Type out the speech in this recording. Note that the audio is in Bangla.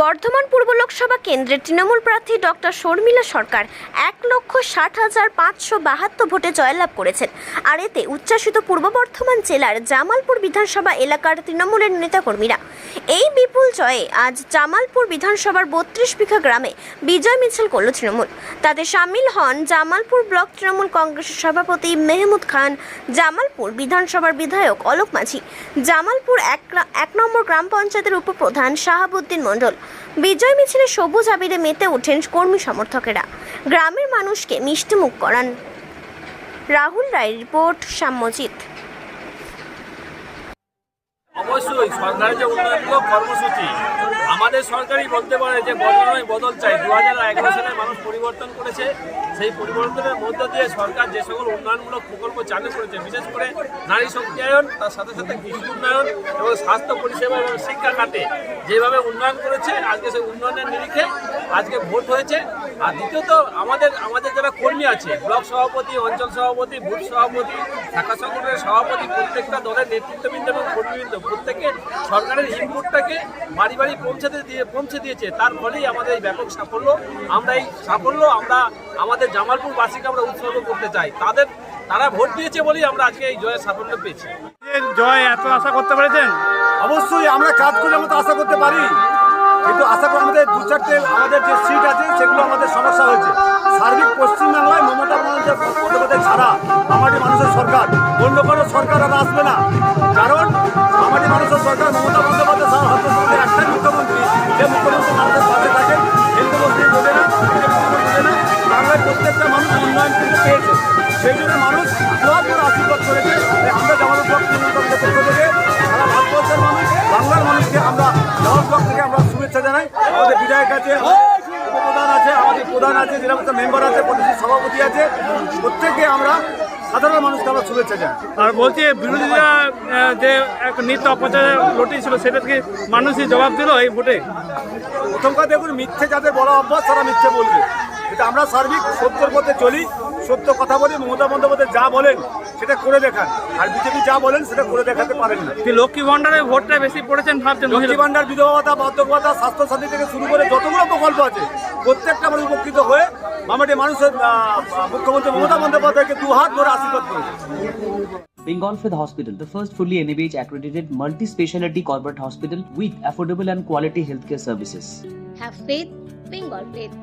বর্ধমান পূর্ব লোকসভা কেন্দ্রের তৃণমূল প্রার্থী ডক্টর শর্মিলা সরকার এক লক্ষ ষাট হাজার পাঁচশো বাহাত্তর ভোটে জয়লাভ করেছেন। আর এতে উচ্ছ্বাসিত পূর্ব বর্ধমান জেলার জামালপুর বিধানসভা এলাকার তৃণমূলের নেতাকর্মীরা এই বিপুল জয়ে আজ জামালপুর বিধানসভার বত্রিশ বিঘা গ্রামে বিজয় মিছিল করল তৃণমূল। তাতে সামিল হন জামালপুর ব্লক তৃণমূল কংগ্রেসের সভাপতি মেহমুদ খান, জামালপুর বিধানসভার বিধায়ক অলোক মাঝি, জামালপুর এক নম্বর গ্রাম পঞ্চায়েতের উপপ্রধান শাহাবুদ্দিন মণ্ডল। বিজয় মিছিলে সবুজ আবিরে মেতে ওঠেন কর্মী সমর্থকেরা। গ্রামের মানুষকে মিষ্টিমুখ করান। রাহুল রায়ের রিপোর্ট সাম্যজিৎ অবশ্যই সরকারের যে উন্নয়নমূলক কর্মসূচি, আমাদের সরকারই বলতে পারে যে বদল বদল চাই। দু হাজার এগারো সালে মানুষ পরিবর্তন করেছে। সেই পরিবর্তনের মধ্য দিয়ে সরকার যে সকল উন্নয়নমূলক প্রকল্প চালু করেছে, বিশেষ করে নারী শক্তিয়ায়ন তার সাথে সাথে কৃষি উন্নয়ন এবং স্বাস্থ্য পরিষেবা এবং শিক্ষা খাতে যেভাবে উন্নয়ন করেছে, আজকে সেই উন্নয়নের নিরিখে আজকে ভোট হয়েছে। আর দ্বিতীয়ত আমাদের আমাদের যারা কর্মী আছে ব্লক সভাপতি অঞ্চল সভাপতি বুথ সভাপতি শাখা সংগঠনের সভাপতি প্রত্যেকটা দলের নেতৃত্ববৃন্দ এবং কর্মীবৃন্দ প্রত্যেকে সরকারের ইনপুটটাকে বাড়ি বাড়ি পৌঁছাতে দিয়ে পৌঁছে দিয়েছে। তার ফলেই আমাদের এই ব্যাপক সাফল্য। আমরা এই সাফল্য আমরা আমাদের জামালপুরবাসীকে আমরা উৎসর্গ করতে চাই। তাদের তারা ভোট দিয়েছে বলেই আমরা আজকে এই জয়ের সাফল্য পেয়েছি। জয় এত আশা করতে পেরেছেন? অবশ্যই আমরা কাজ করে মতো আশা করতে পারি। কিন্তু আশা করি আমাদের দু চারটে আমাদের যে সিট আছে, সেগুলো আমাদের সমস্যা হয়েছে। সার্বিক পশ্চিমবাংলায় মমতা বন্দ্যোপাধ্যায় বন্দ্যোপাধ্যায় ছাড়া আমাদের মানুষের সরকার, অন্য কোনো সরকার আর আসবে না। কারণ আমাদের মানুষের সরকার মমতা বন্দ্যোপাধ্যায় ছাড়া একটাই মুখ্যমন্ত্রী। যে মুখ্যমন্ত্রী মানুষের পাশে থাকেন মুসলিম বোঝে না বোঝে না বাংলার প্রত্যেকটা মানুষ উন্নয়ন কিন্তু পেয়েছে সেই জন্য মানুষ আশীর্বাদ করেছে ব্লক থেকে আমরা শুভেচ্ছা জানাই। আমাদের বিধায়ক আছে উপপ্রধান আছে আমাদের প্রধান আছে জেলা পরিষদ মেম্বার আছে প্রদেশের সভাপতি আছে। প্রত্যেকে আমরা সাধারণ মানুষকে আমরা শুভেচ্ছা জানাই। আর বলছি বিরোধীরা যে এক নিত্য অপচার লটিয়েছিল সেটাকে মানুষই জবাব দিল এই ভোটে? প্রথম কথা দেখুন মিথ্যে যাদের বড় অভ্যাস তারা মিথ্যে বলবে। কিন্তু আমরা সার্বিক সত্যের পথে চলি। সত্য কথা বলি মমতা বন্দ্যোপাধ্যায় যা বলেন সেটা করে দেখান আর বিজেপি যা বলেন সেটা করে দেখাতে পারেন না লক্ষ্মী ভান্ডারে ভোটটা বেশি পড়েছেন ভাবছেন লক্ষ্মী ভান্ডার বিধবা ভাতা বার্ধক্য ভাতা স্বাস্থ্য সাথী থেকে শুরু করে যতগুলো প্রকল্প আছে প্রত্যেকটা আমরা উপকৃত হয়ে আমাদের মানুষের মুখ্যমন্ত্রী মমতা বন্দ্যোপাধ্যায়কে দু হাত ধরে আশীর্বাদ করেছে Bengal Fifth Hospital, the first fully NABH accredited multi speciality corporate hospital with affordable and quality healthcare services. Have faith, Bengal faith.